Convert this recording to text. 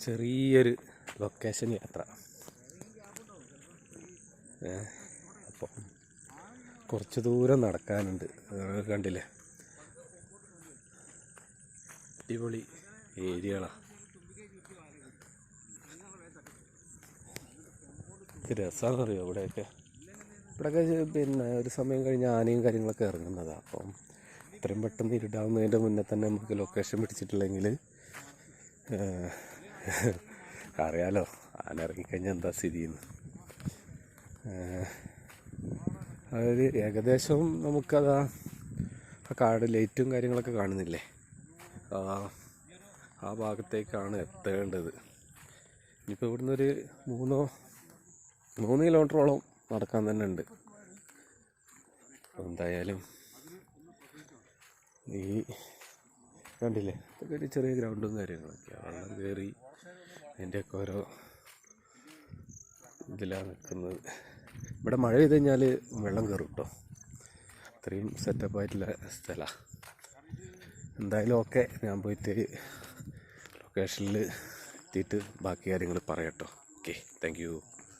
ചെറിയൊരു ലൊക്കേഷൻ യാത്ര. അപ്പം കുറച്ച് ദൂരം നടക്കാനുണ്ട്. കണ്ടില്ലേ? അടിപൊളി ഏരിയകളാണ് രസമാണെന്നറിയോ ഇവിടെയൊക്കെ ഇവിടെയൊക്കെ പിന്നെ ഒരു സമയം കഴിഞ്ഞ് ആനയും കാര്യങ്ങളൊക്കെ ഇറങ്ങുന്നതാണ് അപ്പം ഇത്രയും പെട്ടെന്ന് ഇരുടാവുന്നതിന്റെ മുന്നേ തന്നെ നമുക്ക് ലൊക്കേഷൻ പിടിച്ചിട്ടില്ലെങ്കിൽ അറിയാലോ ആന ഇറങ്ങിക്കഴിഞ്ഞാൽ എന്താ സ്ഥിതിയെന്ന് അതായത് ഏകദേശം നമുക്കതാ ആ കാട് ലൈറ്റും കാര്യങ്ങളൊക്കെ കാണുന്നില്ലേ? ആ ഭാഗത്തേക്കാണ് എത്തേണ്ടത്. ഇനിയിപ്പോൾ ഇവിടുന്ന് ഒരു മൂന്നോ മൂന്ന് കിലോമീറ്ററോളം നടക്കാൻ തന്നെ ഉണ്ട്. എന്തായാലും ഈ കണ്ടില്ലേ? ഇതൊക്കെ ഒരു ചെറിയ ഗ്രൗണ്ടും കാര്യങ്ങളൊക്കെയാണ്. വെള്ളം കയറി അതിന്റെയൊക്കെ ഓരോ ഇതിലാണ് നിൽക്കുന്നത്. ഇവിടെ മഴ പെയ്ത് കഴിഞ്ഞാൽ വെള്ളം കയറും കേട്ടോ അത്രയും സെറ്റപ്പായിട്ടുള്ള സ്ഥലമാണ് എന്തായാലും ഓക്കെ ഞാൻ പോയിട്ട് ലൊക്കേഷനിൽ എത്തിയിട്ട് ബാക്കി കാര്യങ്ങൾ പറയാം കേട്ടോ ഓക്കെ താങ്ക്